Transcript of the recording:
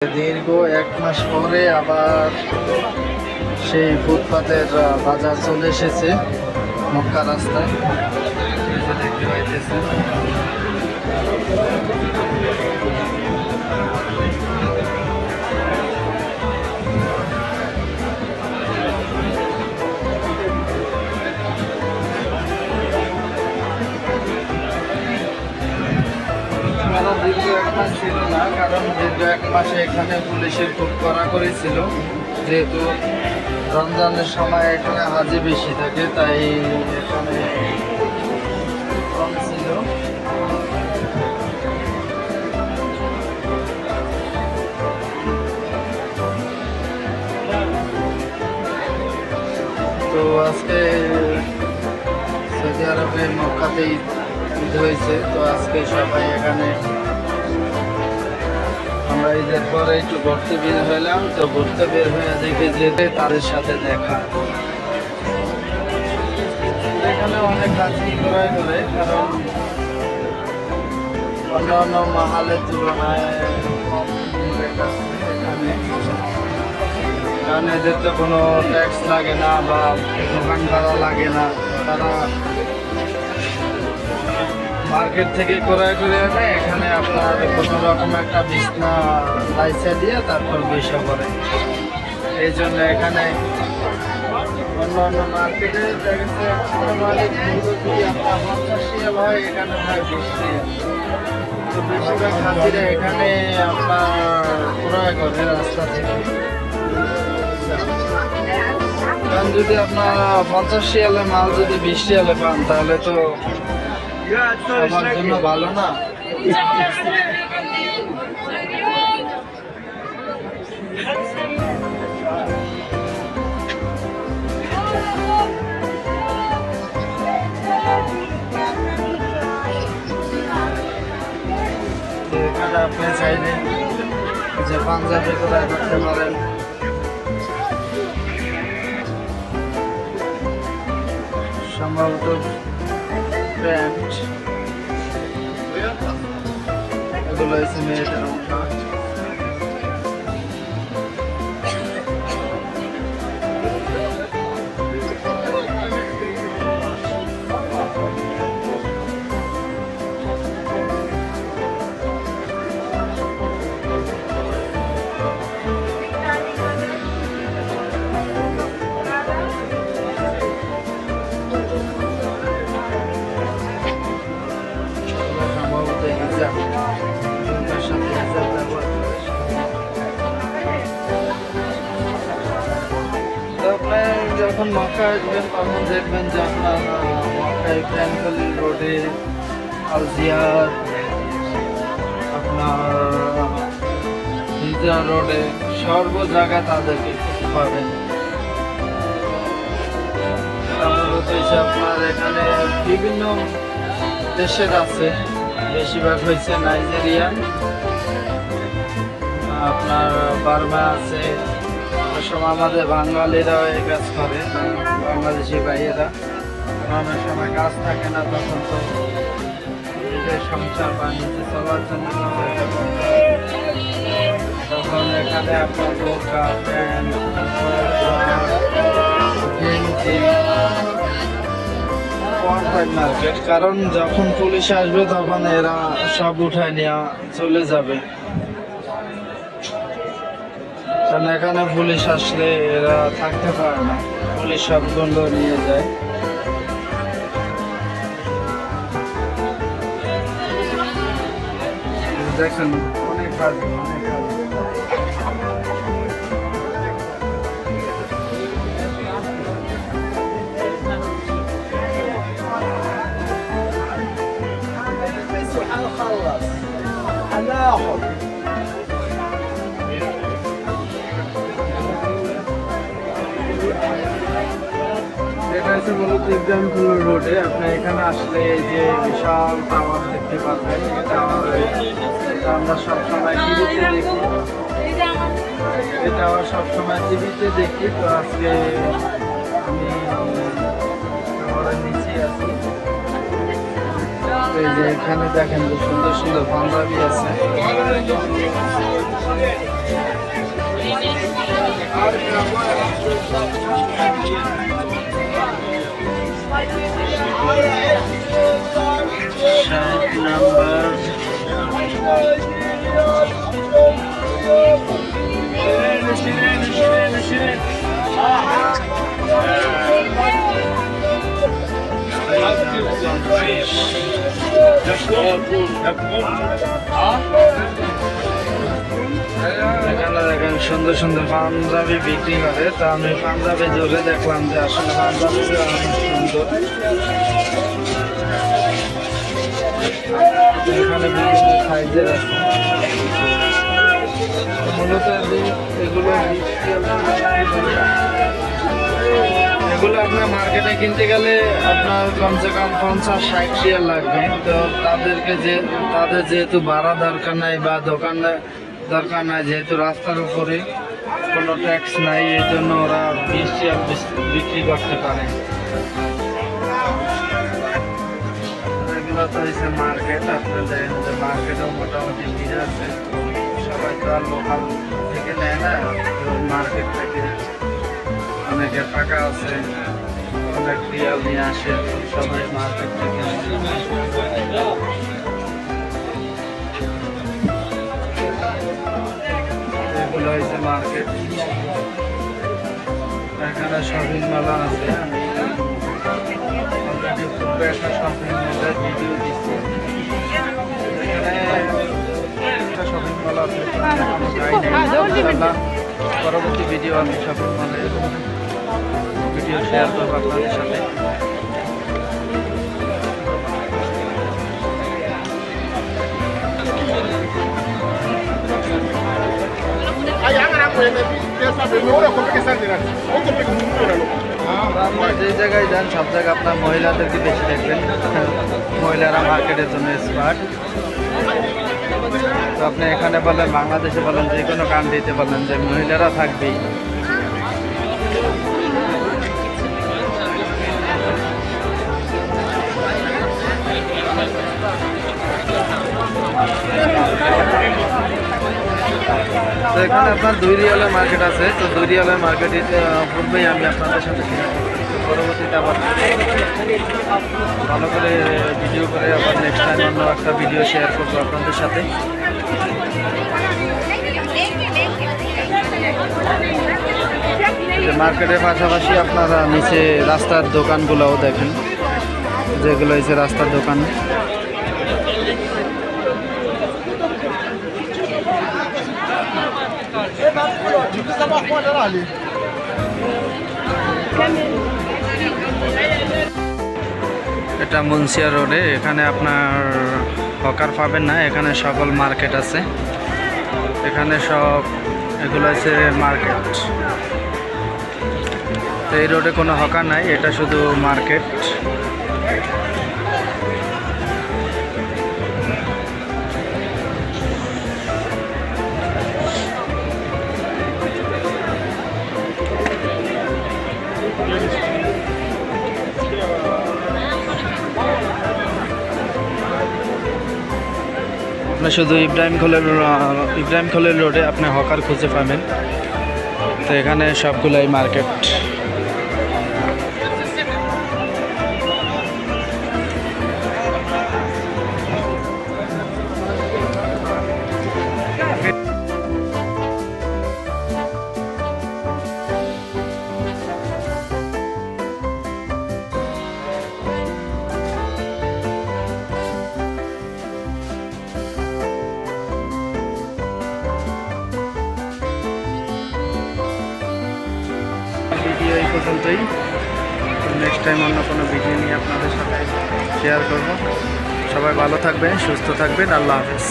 দীর্ঘ এক মাস পরে আবার সেই ফুটপাতের বাজার চলে এসেছে মক্কা রাস্তায়। দেখতে পাইতেছেন দীর্ঘ এক মাসে এখানে পুলিশের খুব কড়াকড়ি ছিল। যেহেতু রমজানের সময় এখানে হাজি বেশি থাকে, তাই এখানে কম ছিল। তো আজকে সৌদি আরবের মক্কাতেই ঈদ হয়েছে, তো আজকে সবাই এখানে আমরা ঈদের পরে একটু ঘুরতে বের হলাম, তো ঘুরতে বের হয়ে দেখে যেতে তাদের সাথে দেখা। এখানে অনেক ক্রয় করে, কারণ অন্য অন্য মাহালের তুলনায় কারণ এদের তো কোনো ট্যাক্স লাগে না বা দোকান লাগে না, তারা মার্কেট থেকে ক্রয় করে আনে এখানে আপনার কোনো রকম একটা বিছনা লাইসা দিয়ে তারপর বৈশা করে। এই জন্য এখানে মার্কেটে যদি হয়, এখানে আপনার রাস্তা থেকে। কারণ যদি পঞ্চাশ রিয়ালের মাল যদি বিশ রিয়ালে পান, তাহলে তো সবার জন্য ভালো না? আপনি চাইলে যে পাঞ্জাবি করে পারেন সম্ভবত প্যান্ট এগুলো হচ্ছে মেয়েদের যখন মক্কা আসবেন, তখন দেখবেন যে আপনার মক্কায় ব্যাঙ্গলি রোডে আলজিয়ার আপনার হিজা রোডে সর্ব জায়গা তাদেরকে পাবেন। আপনার এখানে বিভিন্ন দেশের আছে, বেশিরভাগ হয়েছে নাইজেরিয়ান আপনার বার্মা আছে সময় আমাদের বাঙালিরাও এই কাজ করে, বাংলাদেশি ভাইয়েরা অনেক সময় কাজ থাকে না তখন তো নিজেদের সংসার বা নিজে চলার জন্য। তখন এখানে আপনার বোরকা প্যান্ট, কারণ যখন পুলিশ আসবে তখন এরা সব উঠায় নিয়ে চলে যাবে কারণ এখানে পুলিশ আসলে এরা থাকতে পারে না পুলিশ সবগুলো নিয়ে যায় দেখেন অনেক কাজ অনেক কাজ هنخلص هناخد এটা হচ্ছে মূলত ইব্রাহিমপুর রোডে আপনি এখানে আসলে যে বিশাল টাওয়ার দেখতে পাবেন এটা আমরা সবসময় টিভিতে দেখি। এই টাওয়ার সবসময় টিভিতে দেখি। তো আজকে আমি নিচে আছি। এই যে এখানে দেখেন যে সুন্দর সুন্দর পাঞ্জাবি আছে। ষাট এখানে সুন্দর সুন্দর পাঞ্জাবি বিক্রি করে। তা আমি পাঞ্জাবি জোরে দেখলাম যে আসলে পাঞ্জাবি সুন্দর। সাইজের মূলত এগুলো এগুলো আপনার মার্কেটে কিনতে গেলে আপনার কমসে কম পঞ্চাশ, ষাট রিয়াল লাগবে। তো তাদেরকে যে, তাদের যেহেতু ভাড়া দরকার নাই বা দোকানে দরকার নাই, যেহেতু রাস্তার উপরে কোনো ট্যাক্স নাই এই জন্য ওরা বিশ রিয়াল বিক্রি করতে পারে। এগুলো তো মার্কেট আপনার দেখেন মোটামুটি ভিড় আছে সবাই তো আর লোকাল থেকে নেয় না মার্কেট থেকে অনেকের টাকা আছে, অনেক রিয়াল নিয়ে আসে সবাই মার্কেট থেকে। এগুলো হচ্ছে মার্কেট এখানে শপিং মেলা আছে একটা শপিং মেলার ভিডিও দিচ্ছি শপিং মেলা আছে। পরবর্তী ভিডিও আমি শপিং মলে ভিডিও শেয়ার করব আপনাদের সাথে। আপনার যে জায়গায় যান, সব জায়গায় আপনার মহিলাদেরকে বেশি দেখবেন। মহিলারা মার্কেটের জন্য স্মার্ট তো আপনি এখানে বলেন, বাংলাদেশে বলেন, যে কোনো কান্ট্রিতে বলেন যে মহিলারা থাকবেই। তো এখানে আপনার দুই রিয়ালের মার্কেট আছে। তো দুই রিয়ালের মার্কেটে পূর্বেই আমি আপনাদের সাথে। পরবর্তীতে আবার ভালো করে ভিডিও করে আবার নেক্সট টাইম অন্য একটা ভিডিও শেয়ার করব আপনাদের সাথে। মার্কেটের পাশাপাশি আপনারা নিচে রাস্তার দোকানগুলোও দেখেন। যেগুলো হচ্ছে রাস্তার দোকান। এটা মুন্সিয়া রোডে, এখানে আপনার হকার পাবেন না, এখানে সকল মার্কেট আছে। এখানে সব এগুলো হচ্ছে মার্কেট। এই রোডে কোনো হকার নাই, এটা শুধু মার্কেট। আপনি শুধু ইব্রাহিম খলের ইব্রাহিম খোলের রোডে আপনি হকার খুঁজে পাবেন। তো এখানে সবগুলাই মার্কেট ভিডিও এই পর্যন্তই। নেক্সট টাইম অন্য কোনো ভিডিও নিয়ে আপনাদের সাথে শেয়ার করব। সবাই ভালো থাকবেন, সুস্থ থাকবেন, আল্লাহ হাফেজ।